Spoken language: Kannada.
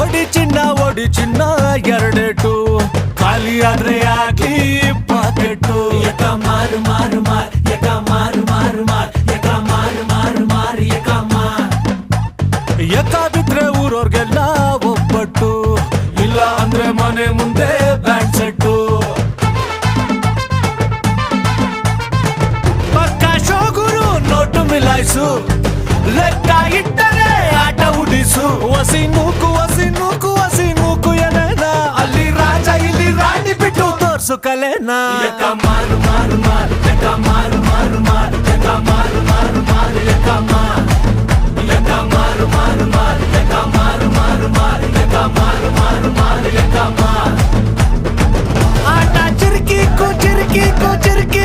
ಒಡಿ ಚಿನ್ನ ಒಡಿ ಚಿನ್ನ ಎರಡೆಟು. ಖಾಲಿ ಆದ್ರೆ ಯಾಕೆ ಪಾಕೆಟು ಯಕ ಮಾರು ಮಾರು ಮಾರ್ ಯಕ ಮಾರು ಮಾರು ಮಾರ್ ಯಕ ಮಾರು ಮಾರು ಮಾರ್ ಯಕ ಮಾರ್. ಯಕ ಬಿದ್ರೆ ಊರೋರ್ಗೆಲ್ಲ ಒಬ್ಬಟ್ಟು. ಇಲ್ಲ ಅಂದ್ರೆ ಮನೆ ಮುಂದೆ ಬ್ಯಾಂಡ್ ಸೆಟ್ಟು. ಪಕ್ಕ ಶೋಗುರು ನೋಟು ಮಿಲಾಯಿಸು. ಲೆಕ್ಕ ಇಟ್ಟರೆ మసుకలేనా మారు మారు మారు మారు మారు మారు మారు మారు మారు మారు మారు మారు మారు మారు మారు మారు మారు మారు ఆట చిరికి కో చిరికి కో చిరికి